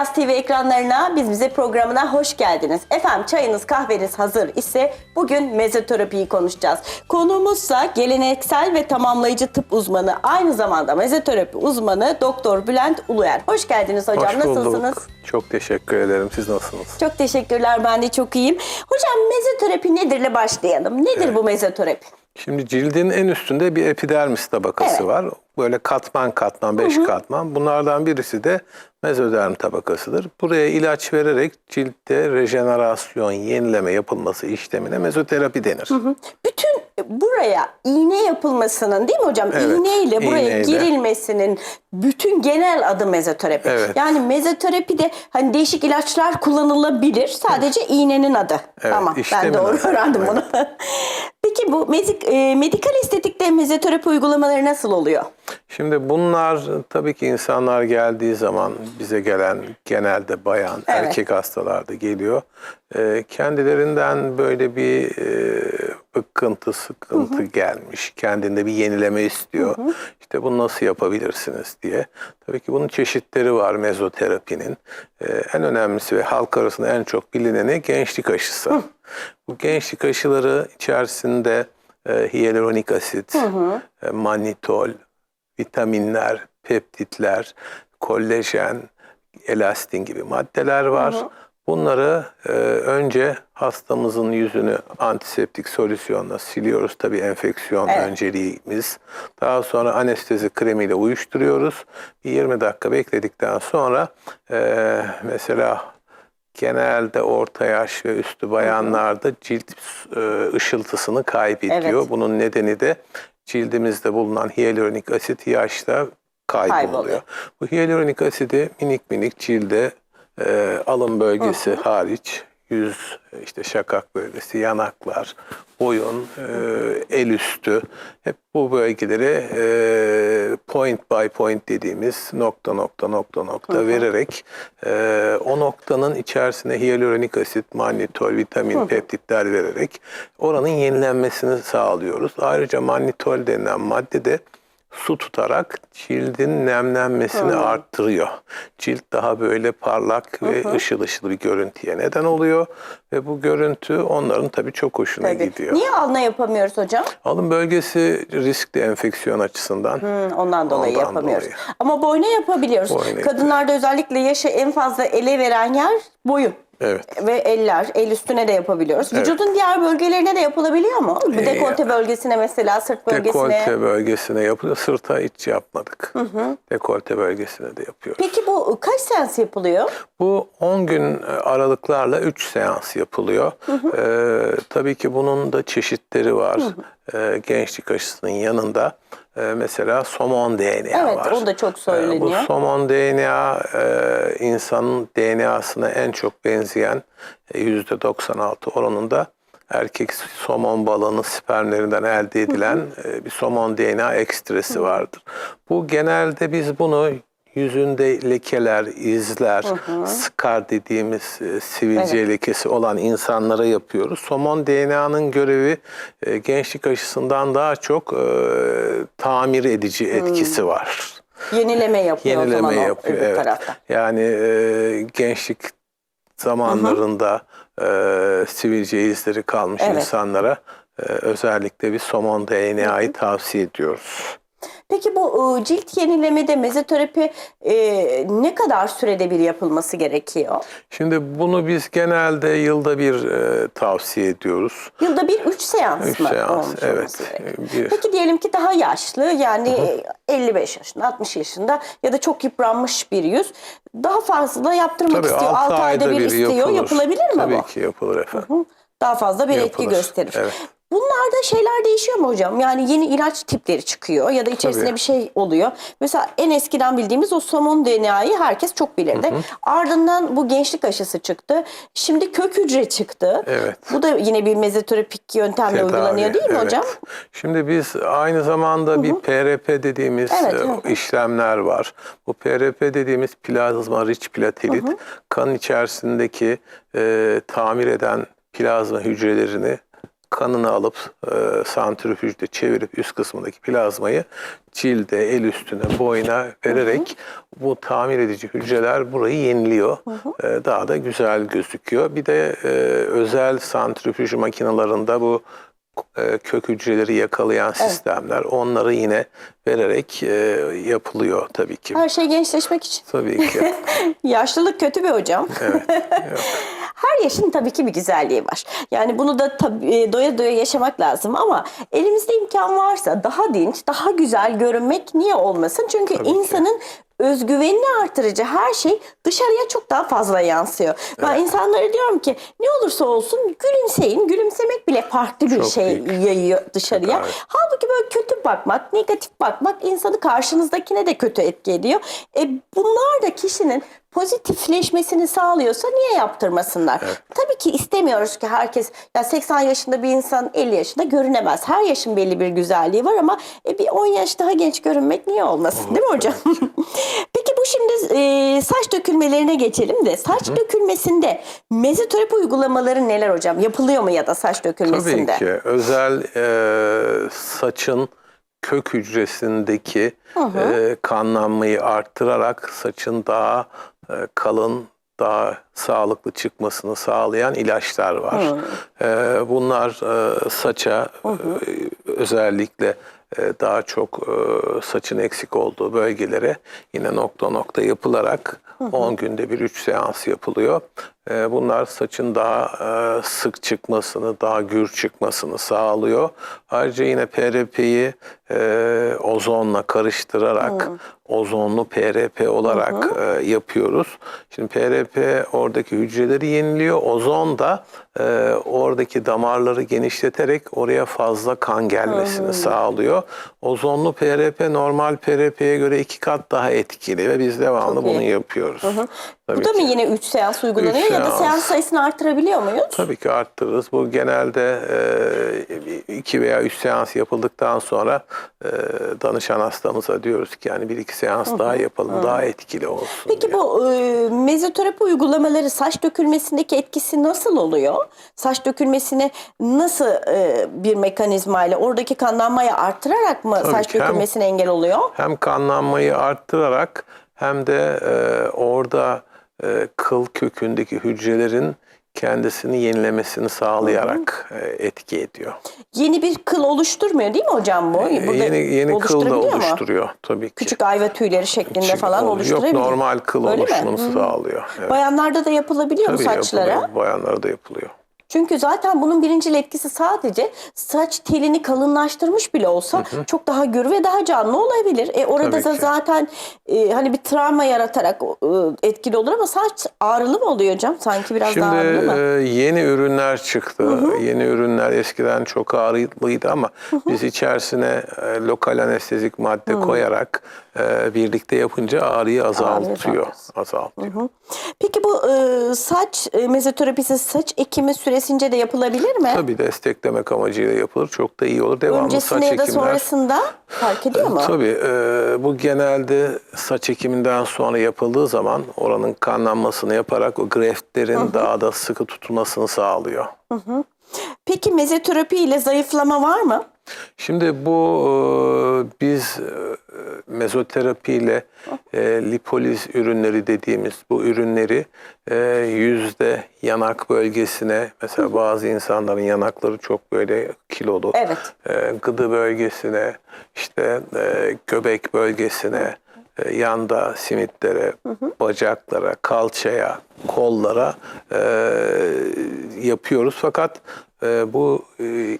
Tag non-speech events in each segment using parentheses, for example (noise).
Beyaz TV ekranlarına biz bize programına hoş geldiniz. Efendim çayınız kahveniz hazır ise bugün mezoterapiyi konuşacağız. Konuğumuzsa geleneksel ve tamamlayıcı tıp uzmanı aynı zamanda mezoterapi uzmanı Doktor Bülent Uluer. Hoş geldiniz hocam Hoş bulduk. nasılsınız? Çok teşekkür ederim. Siz nasılsınız? Çok teşekkürler ben de çok iyiyim. Hocam mezoterapi nedirle başlayalım. Nedir bu mezoterapi? Şimdi cildin en üstünde bir epidermis tabakası Evet. var. Böyle katman katman, beş katman. Bunlardan birisi de mezoderm tabakasıdır. Buraya ilaç vererek ciltte rejenerasyon, yenileme yapılması işlemine mezoterapi denir. Bütün buraya iğne yapılmasının değil mi hocam? Evet, İğneyle buraya iğneyle. girilmesinin bütün genel adı mezoterapi. Evet. Yani mezoterapide hani değişik ilaçlar kullanılabilir. Sadece iğnenin adı. Evet, tamam ben doğru adı. öğrendim bunu. (laughs) Peki bu mezik, e, medikal estetikte mezoterapi uygulamaları nasıl oluyor? Şimdi bunlar tabii ki insanlar geldiği zaman bize gelen genelde bayan, Evet. erkek hastalar da geliyor. Ee, kendilerinden böyle bir e, bıkkıntı, sıkıntı gelmiş. Kendinde bir yenileme istiyor. İşte bunu nasıl yapabilirsiniz diye. Tabii ki bunun çeşitleri var mezoterapinin. Ee, en önemlisi ve halk arasında en çok bilineni gençlik aşısı. Bu gençlik aşıları içerisinde e, hyaluronik asit, e, mannitol, vitaminler, peptitler, kollajen, elastin gibi maddeler var. Bunları e, önce hastamızın yüzünü antiseptik solüsyonla siliyoruz. Tabii enfeksiyon Evet. önceliğimiz. Daha sonra anestezi kremiyle uyuşturuyoruz. Bir 20 dakika bekledikten sonra e, mesela genelde orta yaş ve üstü bayanlarda cilt e, ışıltısını kaybediyor. Evet. Bunun nedeni de cildimizde bulunan hyaluronik asit yaşta kayboluyor. Kayboluyor. Bu hyaluronik asidi minik minik cilde e, alın bölgesi hariç yüz işte şakak bölgesi, yanaklar, boyun, e, el üstü. Hep bu bölgeleri e, point by point dediğimiz nokta nokta nokta nokta vererek e, o noktanın içerisine hyaluronik asit, mannitol, vitamin, peptitler vererek oranın yenilenmesini sağlıyoruz. Ayrıca mannitol denilen madde de su tutarak cildin nemlenmesini arttırıyor. Cilt daha böyle parlak ve ışıl ışıl bir görüntüye neden oluyor ve bu görüntü onların tabii çok hoşuna Tabii. gidiyor. Niye alnı yapamıyoruz hocam? Alın bölgesi riskli enfeksiyon açısından. Hı, ondan dolayı Ondan yapamıyoruz. dolayı. Ama boyna yapabiliyoruz. Boyna Kadınlarda özellikle yaşı en fazla ele veren yer boyun. Evet. Ve eller, el üstüne de yapabiliyoruz. Vücudun diğer bölgelerine de yapılabiliyor mu? Bu Ee, dekolte bölgesine mesela, sırt bölgesine. Dekolte bölgesine yapılıyor. Sırta hiç yapmadık. Dekolte bölgesine de yapıyoruz. Peki bu kaç seans yapılıyor? Bu 10 gün aralıklarla 3 seans yapılıyor. Ee, tabii ki bunun da çeşitleri var. Ee, gençlik aşısının yanında e, mesela somon DNA Evet, var. o da çok Ee, söyleniyor. bu somon DNA e, insanın DNA'sına en çok benzeyen e, %96 oranında erkek somon balığının spermlerinden elde edilen e, bir somon DNA ekstresi vardır. Bu genelde biz bunu yüzünde lekeler, izler, skar dediğimiz e, sivilce lekesi olan insanlara yapıyoruz. Somon DNA'nın görevi e, gençlik aşısından daha çok e, tamir edici etkisi var. Yenileme yapıyor o Yenileme zaman o yapıyor. öbür Evet. tarafta. Yani e, gençlik zamanlarında e, sivilce izleri kalmış Evet. insanlara e, özellikle bir somon DNA'yı tavsiye ediyoruz. Peki bu e, cilt yenilemede mezoterapi e, ne kadar sürede bir yapılması gerekiyor? Şimdi bunu biz genelde yılda bir e, tavsiye ediyoruz. Yılda bir üç seans Üç mı seans, olmuş olması evet. gerekiyor? Bir- Peki diyelim ki daha yaşlı yani 55 yaşında 60 yaşında ya da çok yıpranmış bir yüz daha fazla yaptırmak istiyor. 6 ayda bir, istiyor. Yapılabilir mi Tabii bu? ki yapılır efendim. Daha fazla bir etki Yapılır, gösterir. evet. Bunlarda şeyler değişiyor mu hocam? Yani yeni ilaç tipleri çıkıyor ya da içerisinde Tabii. bir şey oluyor. Mesela en eskiden bildiğimiz o somon DNA'yı herkes çok bilirdi. Ardından bu gençlik aşısı çıktı. Şimdi kök hücre çıktı. Evet. Bu da yine bir mezoterapik yöntemle Tedavi, uygulanıyor değil mi evet. hocam? Şimdi biz aynı zamanda bir PRP dediğimiz Evet, e, evet. işlemler var. Bu PRP dediğimiz plazma rich platelit kan içerisindeki e, tamir eden plazma hücrelerini kanını alıp e, santrifüjde çevirip üst kısmındaki plazmayı cilde, el üstüne, boyuna vererek bu tamir edici hücreler burayı yeniliyor. E, daha da güzel gözüküyor. Bir de e, özel santrifüj makinelerinde bu e, kök hücreleri yakalayan sistemler onları yine vererek e, yapılıyor tabii ki. Her şey gençleşmek için. Tabii ki. (laughs) Yaşlılık kötü bir hocam. (laughs) Her yaşın tabii ki bir güzelliği var. Yani bunu da tabii e, doya doya yaşamak lazım ama elimizde imkan varsa daha dinç, daha güzel görünmek niye olmasın? Çünkü Tabii ki. Özgüvenini artırıcı her şey dışarıya çok daha fazla yansıyor. Ben insanlara diyorum ki ne olursa olsun gülümseyin. Gülümsemek bile farklı bir Çok şey büyük. yayıyor dışarıya. Evet. Halbuki böyle kötü bakmak, negatif bakmak insanı karşınızdakine de kötü etki ediyor. E bunlar da kişinin pozitifleşmesini sağlıyorsa niye yaptırmasınlar? Tabii ki istemiyoruz ki herkes ya 80 yaşında bir insan 50 yaşında görünemez. Her yaşın belli bir güzelliği var ama e, bir 10 yaş daha genç görünmek niye olmasın değil mi hocam? (laughs) Şimdi e, saç dökülmelerine geçelim de saç dökülmesinde mezoterapi uygulamaları neler hocam? Yapılıyor mu ya da saç dökülmesinde? Tabii ki. Özel e, saçın kök hücresindeki e, kanlanmayı arttırarak saçın daha e, kalın, daha sağlıklı çıkmasını sağlayan ilaçlar var. E, bunlar e, saça e, özellikle daha çok e, saçın eksik olduğu bölgelere yine nokta nokta yapılarak 10 günde bir 3 seans yapılıyor. E, Bunlar saçın daha e, sık çıkmasını, daha gür çıkmasını sağlıyor. Ayrıca yine PRP'yi e, ozonla karıştırarak ozonlu PRP olarak e, yapıyoruz. Şimdi PRP oradaki hücreleri yeniliyor. Ozon da e, oradaki damarları genişleterek oraya fazla kan gelmesini sağlıyor. Ozonlu PRP normal PRP'ye göre iki kat daha etkili ve biz devamlı iyi. bunu yapıyoruz. Tabii Bu da ki. mı yine 3 seans uygulanıyor Üç ya da seans. seans sayısını artırabiliyor muyuz? Tabii ki arttırırız. Bu genelde e, iki veya üç seans yapıldıktan sonra e, danışan hastamıza diyoruz ki yani bir iki seans daha yapalım daha etkili olsun Peki diye. bu e, mezoterapi uygulamaları saç dökülmesindeki etkisi nasıl oluyor? Saç dökülmesini nasıl e, bir mekanizmayla oradaki kanlanmayı artırarak mı Tabii saç ki. Hem- dökülmesine engel oluyor? Hem kanlanmayı arttırarak hem de e, orada e, kıl kökündeki hücrelerin kendisini yenilemesini sağlayarak e, etki ediyor. Yeni bir kıl oluşturmuyor değil mi hocam bu? Burada E, yeni yeni kıl da oluşturabiliyor mu? oluşturuyor tabii ki. Küçük ayva tüyleri şeklinde Küçük falan oluşturabiliyor. Yok normal kıl Öyle mi? oluşumunu sağlıyor. Evet. Bayanlarda da yapılabiliyor mu Tabii saçlara? yapılıyor. Bayanlarda yapılıyor. Çünkü zaten bunun birincil etkisi sadece saç telini kalınlaştırmış bile olsa çok daha gür ve daha canlı olabilir. E orada Tabii da ki. zaten e, hani bir travma yaratarak e, etkili olur ama saç ağrılı mı oluyor hocam? Sanki biraz Şimdi daha ağrılı mı? e, yeni ürünler çıktı. Yeni ürünler eskiden çok ağrılıydı ama biz içerisine e, lokal anestezik madde koyarak e, birlikte yapınca ağrıyı azaltıyor. Azaltıyor. Peki bu e, saç e, mezoterapisi saç ekimi süresince de yapılabilir mi? Tabii desteklemek amacıyla yapılır. Çok da iyi olur. Devamlı Öncesinde saç ya da ekimler. sonrasında fark ediyor mu? Tabii e, bu genelde saç ekiminden sonra yapıldığı zaman oranın kanlanmasını yaparak o greftlerin daha da sıkı tutulmasını sağlıyor. Peki mezoterapi ile zayıflama var mı? Şimdi bu e, biz e, mezoterapiyle e, lipoliz ürünleri dediğimiz bu ürünleri e, yüzde yanak bölgesine mesela bazı insanların yanakları çok böyle kilolu. Evet. E, gıdı bölgesine işte e, göbek bölgesine e, yanda simitlere, bacaklara, kalçaya, kollara e, yapıyoruz. Fakat e, bu e,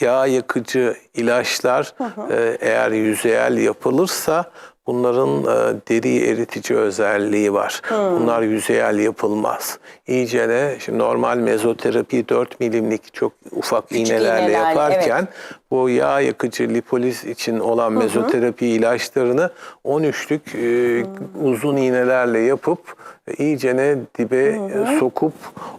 yağ yakıcı ilaçlar e, eğer yüzeyel yapılırsa bunların e, deri eritici özelliği var. Bunlar yüzeyel yapılmaz. İyicene şimdi normal mezoterapi 4 milimlik çok ufak iğnelerle iğnelerle, yaparken bu yağ yakıcı lipoliz için olan mezoterapi ilaçlarını 13'lük e, uzun iğnelerle yapıp e, iyicene dibe e, sokup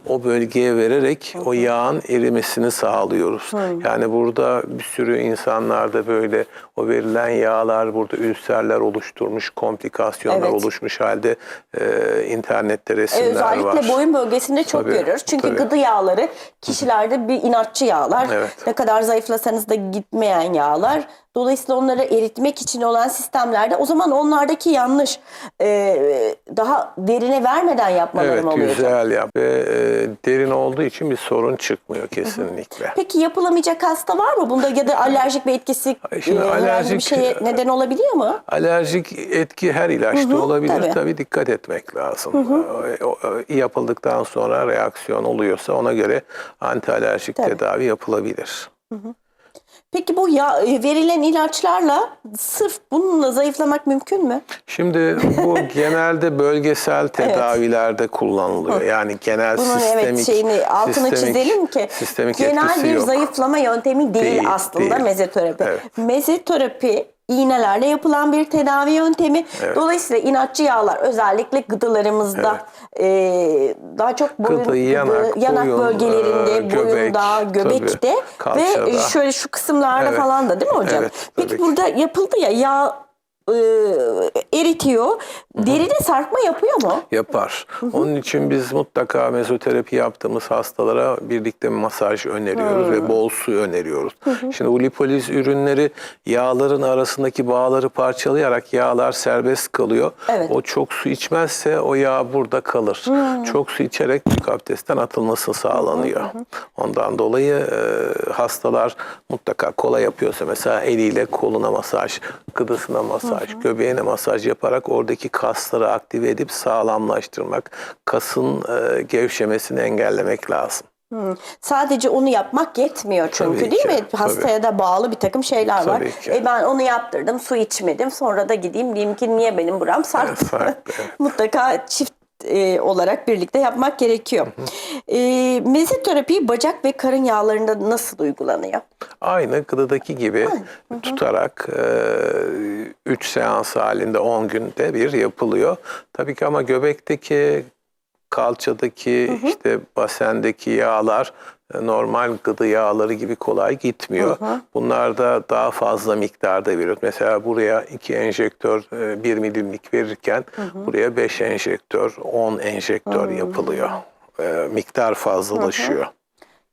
o bölgeye vererek o yağın erimesini sağlıyoruz. Yani burada bir sürü insanlarda böyle o verilen yağlar burada ülserler oluşturmuş, komplikasyonlar Evet. oluşmuş halde e, internette E, resimler özellikle var. boyun bölgesinde çok Tabii, görüyoruz. Çünkü tabii. gıdı yağları kişilerde bir inatçı yağlar. Evet. Ne kadar zayıflasanız da gitmeyen yağlar. Dolayısıyla onları eritmek için olan sistemlerde o zaman onlardaki yanlış e, daha derine vermeden yapmalarım Evet oluyor. hocam. güzel yap. Ve e, derin olduğu için bir sorun çıkmıyor kesinlikle. Peki yapılamayacak hasta var mı? Bunda ya da alerjik bir etkisi Ay, şimdi e, herhangi bir alerjik- şeye neden olabiliyor mu? Alerjik etki her ilaçta Hı hı, olabilir. tabii. Tabii. dikkat etmek lazım. Ee, o- o- Yapıldıktan sonra reaksiyon oluyorsa ona göre antialerjik Tabii. tedavi yapılabilir. Peki bu ya, e, verilen ilaçlarla sırf bununla zayıflamak mümkün mü? Şimdi bu (laughs) genelde bölgesel tedavilerde kullanılıyor. Yani genel Bunun sistemik evet şeyini altını sistemik- çizelim ki sistemik genel bir yok. zayıflama yöntemi değil, Değil, aslında değil. mezoterapi. Evet. Mezoterapi iğnelerle yapılan bir tedavi yöntemi. Evet. Dolayısıyla inatçı yağlar özellikle gıdılarımızda e, daha çok boyun, Gıdı, yanak, gıdı, yanak boyun, bölgelerinde, e, göbek, boyunda, göbekte tabii, ve şöyle şu kısımlarda Evet. falan da değil mi hocam? Evet, Peki ki. burada yapıldı ya yağ e, eritiyor. Deride sarkma yapıyor mu? yapar. Onun için biz mutlaka mezoterapi yaptığımız hastalara birlikte masaj öneriyoruz ve bol su öneriyoruz. Şimdi bu lipoliz ürünleri yağların arasındaki bağları parçalayarak yağlar serbest kalıyor. Evet. O çok su içmezse o yağ burada kalır. Çok su içerek büyük abdestten atılması sağlanıyor. Ondan dolayı e, hastalar mutlaka kola yapıyorsa mesela eliyle koluna masaj, gıdısına masaj, göbeğine masaj yaparak oradaki kasları aktive edip sağlamlaştırmak, kasın e, gevşemesini engellemek lazım. Hmm. Sadece onu yapmak yetmiyor çünkü Tabii değil ki, mi? tabii. Hastaya da bağlı bir takım şeyler var. Tabii ki. E ben onu yaptırdım, su içmedim. Sonra da gideyim diyeyim ki niye benim buram farklı, (laughs) evet. (laughs) Mutlaka çift e, olarak birlikte yapmak gerekiyor. E, mezoterapi bacak ve karın yağlarında nasıl uygulanıyor? Aynı gıdadaki gibi tutarak 3 seans halinde 10 günde bir yapılıyor. Tabii ki ama göbekteki, kalçadaki, işte basendeki yağlar e, normal gıdı yağları gibi kolay gitmiyor. Bunlarda daha fazla miktarda veriyoruz. Mesela buraya 2 enjektör 1 milimlik verirken buraya 5 enjektör, 10 enjektör yapılıyor. E, Miktar fazlalaşıyor.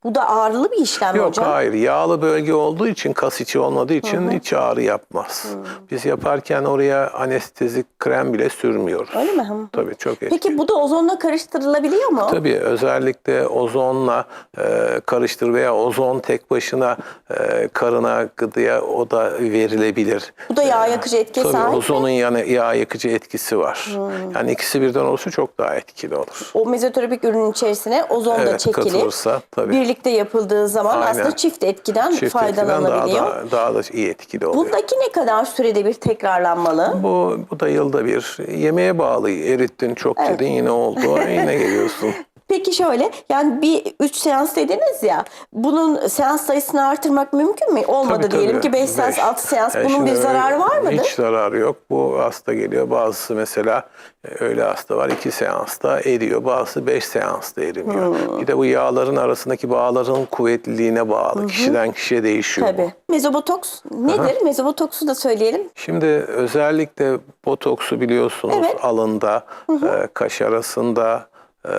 Bu da ağrılı bir işlem Yok hocam? hayır yağlı bölge olduğu için kas içi olmadığı için hiç ağrı yapmaz. Biz yaparken oraya anestezik krem bile sürmüyoruz. Öyle mi? Hı. Tabii çok etkili. Peki bu da ozonla karıştırılabiliyor mu? Tabii özellikle ozonla e, karıştır veya ozon tek başına e, karına gıdıya o da verilebilir. Bu da yağ yakıcı etkiye Tabii sahip mi? ozonun yani yağ yakıcı etkisi var. Yani ikisi birden olursa çok daha etkili olur. O mezoterapik ürünün içerisine ozon da Evet çekilip katılırsa tabii. birlikte yapıldığı zaman Aynen. aslında çift etkiden Çift etkiden faydalanabiliyor. daha, da, daha da iyi etkili oluyor. Bundaki ne kadar sürede bir tekrarlanmalı? Bu, bu da yılda bir. Yemeğe bağlı. Erittin çok yedin yine oldu. (laughs) yine geliyorsun. Peki şöyle yani bir 3 seans dediniz ya bunun seans sayısını artırmak mümkün mü? Olmadı Tabii, diyelim tabii. ki 5 seans Beş. 6 seans Yani bunun şimdi bir zararı var mıdır? Hiç zararı yok. Bu hasta geliyor. Bazısı mesela e, öyle hasta var. 2 seansta eriyor. Bazısı 5 seansta erimiyor. Hmm. Bir de bu yağların arasındaki bağların kuvvetliliğine bağlı. Kişiden kişiye değişiyor. bu. Tabii. Mezobotoks nedir? Mezobotoksu da söyleyelim. Şimdi özellikle botoksu biliyorsunuz Evet. alında, e, kaş arasında, e,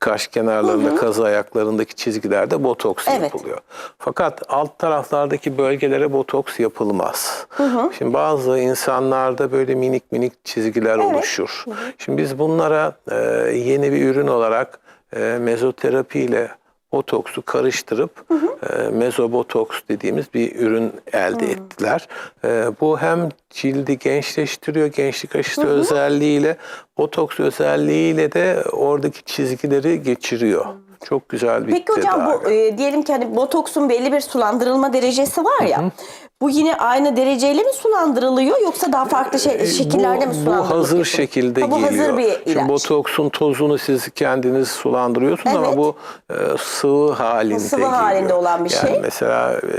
kaş kenarlarında, kaz ayaklarındaki çizgilerde botoks Evet. yapılıyor. Fakat alt taraflardaki bölgelere botoks yapılmaz. Şimdi bazı insanlarda böyle minik minik çizgiler oluşur. Şimdi biz bunlara e, yeni bir ürün olarak e, mezoterapi ile botoksu karıştırıp e, mezobotoks dediğimiz bir ürün elde ettiler. E, bu hem cildi gençleştiriyor, gençlik aşısı özelliğiyle, botoks özelliğiyle de oradaki çizgileri geçiriyor. Çok güzel bir Peki hocam bu e, diyelim ki hani botoksun belli bir sulandırılma derecesi var ya. Bu yine aynı dereceyle mi sulandırılıyor yoksa daha farklı şey, şekillerde E, bu, mi Bu sulandırılıyor? hazır şekilde Ha, bu geliyor. hazır bir Şimdi ilaç. botoksun tozunu siz kendiniz sulandırıyorsunuz Evet. ama bu e, sıvı halinde Sıvı geliyor. halinde olan bir yani şey. Mesela e,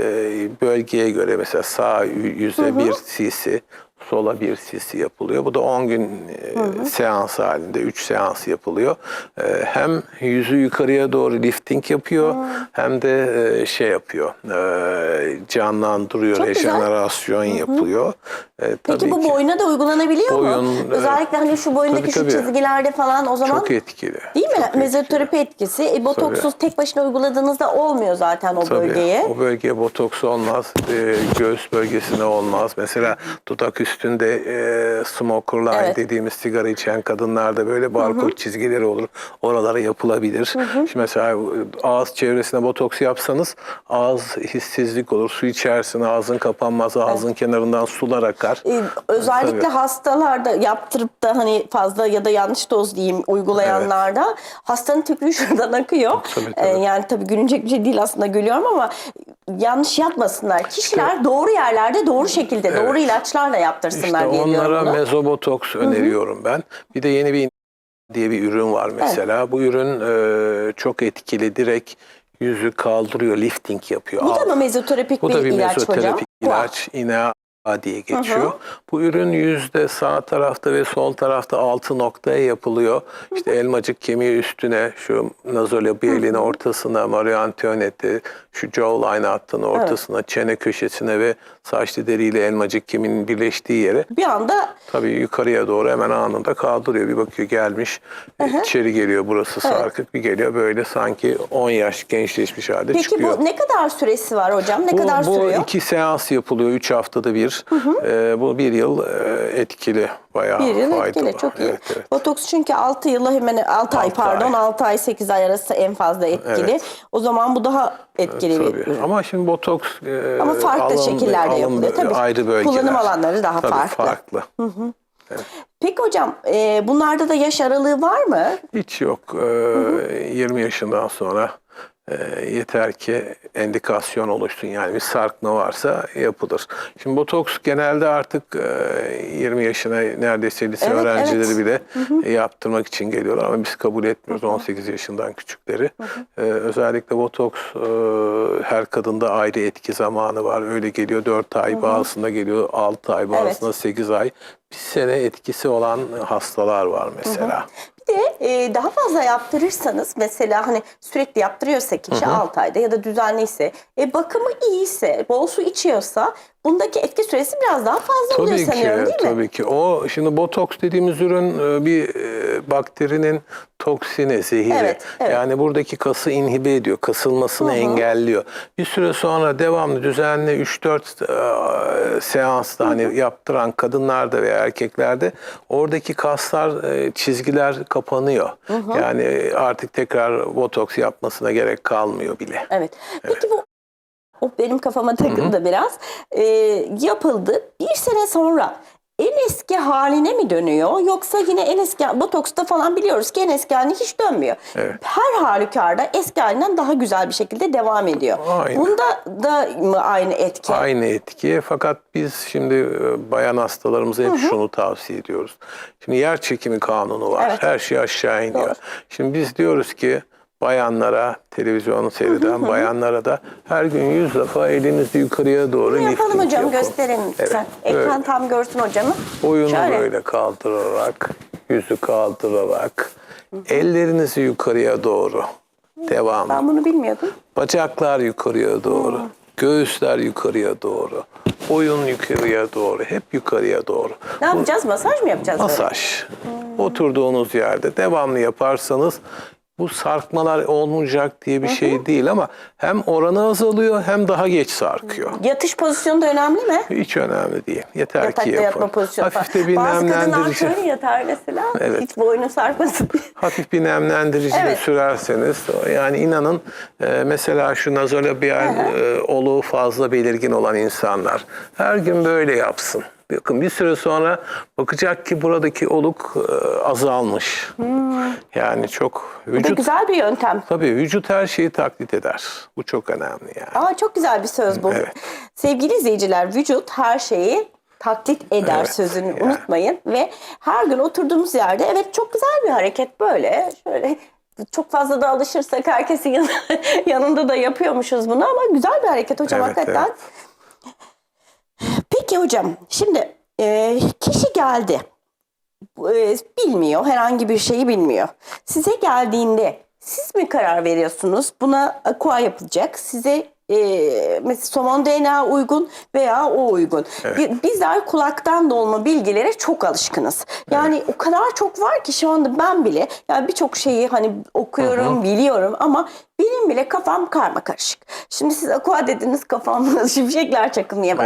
bölgeye göre mesela sağ yüze bir cc, sola bir cc yapılıyor. Bu da 10 gün e, seans halinde 3 seans yapılıyor. E, hem yüzü yukarıya doğru lifting yapıyor hem de e, şey yapıyor. Canlandırıyor, Çok güzel. rejenerasyon yapıyor. E, Peki tabii bu ki boyuna da uygulanabiliyor mu? Boyun, evet. Özellikle hani şu boyundaki Tabii, şu tabii. çizgilerde falan o zaman çok etkili. değil mi? Çok etkili. Mezoterapi etkisi. E, botoksuz tek başına uyguladığınızda olmuyor zaten o Tabii, bölgeye. O bölgeye botoks olmaz, e, göğüs bölgesine olmaz. Mesela dudak üstünde e, smoker line Evet. dediğimiz sigara içen kadınlarda böyle barkod çizgileri olur. Oralara yapılabilir. Şimdi mesela ağız çevresine botoks yapsanız ağız hissizlik olur. Su içersin, ağzın kapanmaz, ağzın kenarından sular akar. E, özellikle Tabii. hastalarda yaptırıp da hani fazla ya da yanlış doz diyeyim uygulayanlarda hastanın tükrüğü (laughs) şuradan akıyor. Tabii, tabii. E, yani tabii gülünecek bir şey değil aslında gülüyorum ama yanlış yapmasınlar. Kişiler doğru yerlerde doğru şekilde doğru ilaçlarla yaptırsınlar İşte diye diyorum onlara buna. mezobotoks öneriyorum ben. Bir de yeni bir diye bir ürün var mesela. Bu ürün e, çok etkili. Direkt yüzü kaldırıyor, lifting yapıyor. Bu da mı mezoterapik Bu bir, da bir ilaç hocam? mezoterapik Bu. ilaç. İğne diye geçiyor. Bu ürün yüzde sağ tarafta ve sol tarafta altı noktaya yapılıyor. İşte elmacık kemiği üstüne, şu nazolabialin ortasına, Mario Antoinette, şu jawline hattının ortasına, çene köşesine ve saçlı deriyle elmacık kemiğinin birleştiği yere Bir anda Tabii yukarıya doğru hemen anında kaldırıyor. Bir bakıyor gelmiş, içeri geliyor burası sarkık. Bir geliyor böyle sanki 10 yaş gençleşmiş halde peki çıkıyor. bu ne kadar süresi var hocam? Ne Bu, kadar bu sürüyor? iki seans yapılıyor. Üç haftada bir. Ee, bu bir yıl e, etkili. Bayağı Bir yıl faydalı. etkili çok iyi. Evet, evet. Botoks çünkü 6 yıla hemen 6 ay Altı pardon ay. 6 ay 8 ay arası en fazla etkili. Evet. O zaman bu daha etkili bir Tabii. ürün. Ama şimdi botoks e, Ama farklı alın- şekillerde alın- yapılıyor. Tabii Ayrı bölgeler. kullanım alanları daha Tabii, farklı. farklı. Peki hocam e, bunlarda da yaş aralığı var mı? Hiç yok. Ee, 20 yaşından sonra e, yeter ki endikasyon oluşsun. Yani bir sarkma varsa yapılır. Şimdi botoks genelde artık e, 20 yaşına neredeyse lise Evet, öğrencileri evet. bile e, yaptırmak için geliyorlar ama biz kabul etmiyoruz 18 yaşından küçükleri. Ee, özellikle botoks e, her kadında ayrı etki zamanı var. Öyle geliyor 4 ay, bazısında geliyor 6 ay, bazısında 8 ay. Bir sene etkisi olan hastalar var mesela. Bir de e, daha fazla yaptırırsanız mesela hani sürekli yaptırıyorsa kişi 6 ayda ya da düzenliyse e, bakımı iyiyse bol su içiyorsa bundaki etki süresi biraz daha fazla oluyor Tabii ki, sanıyorum değil mi? tabii ki. O şimdi botoks dediğimiz ürün e, bir e, bakterinin toksini, zehiri. Evet, evet. Yani buradaki kası inhibe ediyor, kasılmasını engelliyor. Bir süre sonra devamlı düzenli 3-4 e, seansta hani yaptıran kadınlarda veya erkeklerde oradaki kaslar, çizgiler kapanıyor. Yani artık tekrar botoks yapmasına gerek kalmıyor bile. Evet. Peki bu o benim kafama takıldı biraz. Ee, yapıldı. Bir sene sonra en eski haline mi dönüyor? Yoksa yine en eski botoksta falan biliyoruz ki en eski haline hiç dönmüyor. Evet. Her halükarda eski halinden daha güzel bir şekilde devam ediyor. Aynen. Bunda da mı aynı etki? Aynı etki fakat biz şimdi e, bayan hastalarımıza hep şunu tavsiye ediyoruz. Şimdi yer çekimi kanunu var. Evet. Her şey aşağı iniyor. Doğru. Şimdi biz diyoruz ki bayanlara, televizyonu seyreden bayanlara da her gün yüz defa elinizi yukarıya doğru Ne yapalım lifting hocam yapın. gösterelim lütfen. Evet, Ekran böyle. tam görsün hocamı. Boyunu Şöyle. böyle kaldırarak, yüzü kaldırarak, ellerinizi yukarıya doğru. Devam. Ben bunu bilmiyordum. Bacaklar yukarıya doğru. Göğüsler yukarıya doğru. Boyun yukarıya doğru. Hep yukarıya doğru. Ne yapacağız? Masaj mı yapacağız? böyle? Masaj. Oturduğunuz yerde devamlı yaparsanız bu sarkmalar olmayacak diye bir şey değil ama hem oranı azalıyor hem daha geç sarkıyor. Yatış pozisyonu da önemli mi? Hiç önemli değil. Yeter Yatakta ki yapın. yatma pozisyonu Hafif de bir Bazı kadınlar nemlendirici. şöyle yatar mesela. Evet. Hiç boynu sarkmasın. Hafif bir nemlendirici de Evet. sürerseniz yani inanın e, mesela şu nazolabial e, oluğu fazla belirgin olan insanlar her gün böyle yapsın. Bakın bir süre sonra bakacak ki buradaki oluk e, azalmış. Yani çok Bu da vücut güzel bir yöntem. tabii vücut her şeyi taklit eder. Bu çok önemli yani. Aa çok güzel bir söz bu. Evet. Sevgili izleyiciler, vücut her şeyi taklit eder Evet, sözünü yani. unutmayın ve her gün oturduğumuz yerde evet çok güzel bir hareket böyle şöyle çok fazla da alışırsak herkesin yan- (laughs) yanında da yapıyormuşuz bunu ama güzel bir hareket hocam Evet, hakikaten. Peki hocam şimdi Ee, kişi geldi. Ee, bilmiyor, herhangi bir şeyi bilmiyor. Size geldiğinde siz mi karar veriyorsunuz? Buna aqua yapılacak. Size e, mesela somon DNA uygun veya o uygun. Bi- Bizler kulaktan dolma bilgilere çok alışkınız. Yani o kadar çok var ki şu anda ben bile yani birçok şeyi hani okuyorum, biliyorum ama benim bile kafam karma karışık. Şimdi siz aqua dediniz kafamda (laughs) şimşekler çakılmaya Evet.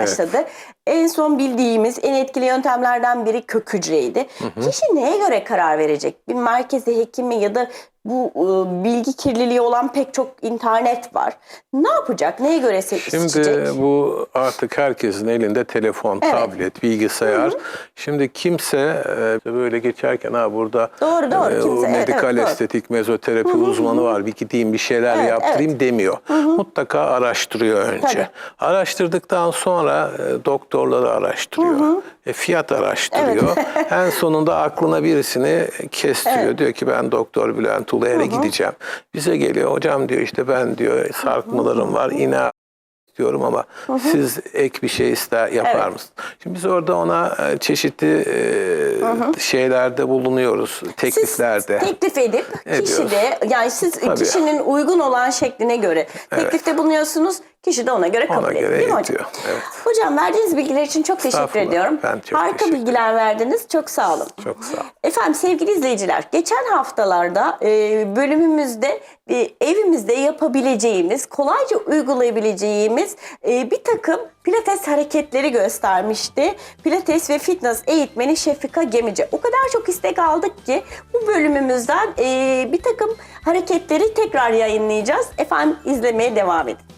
En son bildiğimiz en etkili yöntemlerden biri kök hücreydi. Kişi neye göre karar verecek? Bir merkezi hekimi ya da bu e, bilgi kirliliği olan pek çok internet var. Ne yapacak? Neye göre se- Şimdi seçecek? bu artık herkesin elinde telefon, Evet. tablet, bilgisayar. Şimdi kimse e, böyle geçerken ha burada Doğru, doğru. e, Kimse, evet, medikal evet, doğru. estetik, mezoterapi uzmanı var. Bir gideyim bir şeyler Evet, yaptırayım demiyor. Mutlaka araştırıyor önce. Tabii. Araştırdıktan sonra e, doktorları araştırıyor. E, fiyat araştırıyor. (laughs) en sonunda aklına birisini kestiriyor. Diyor ki ben Doktor Bülent Uluer'e gideceğim. Bize geliyor hocam diyor işte ben diyor sarkmalarım var. İğne istiyorum ama siz ek bir şey ister yapar Evet. mısınız? Şimdi biz orada ona e, çeşitli e, şeylerde bulunuyoruz, Siz tekliflerde. teklif edip (laughs) Ediyoruz. kişi de yani siz Tabii. kişinin uygun olan şekline göre teklifte bulunuyorsunuz. Kişi de ona göre kabul Ona ediyor. göre değil mi hocam? Evet. Hocam verdiğiniz bilgiler için çok teşekkür ediyorum. Ben çok Harika teşekkür bilgiler verdiniz. Çok sağ olun. Çok sağ olun. Efendim sevgili izleyiciler, geçen haftalarda e, bölümümüzde e, evimizde yapabileceğimiz, kolayca uygulayabileceğimiz e, bir takım pilates hareketleri göstermişti. Pilates ve fitness eğitmeni Şefika Gemici. O kadar çok istek aldık ki bu bölümümüzden e, bir takım hareketleri tekrar yayınlayacağız. Efendim izlemeye devam edin.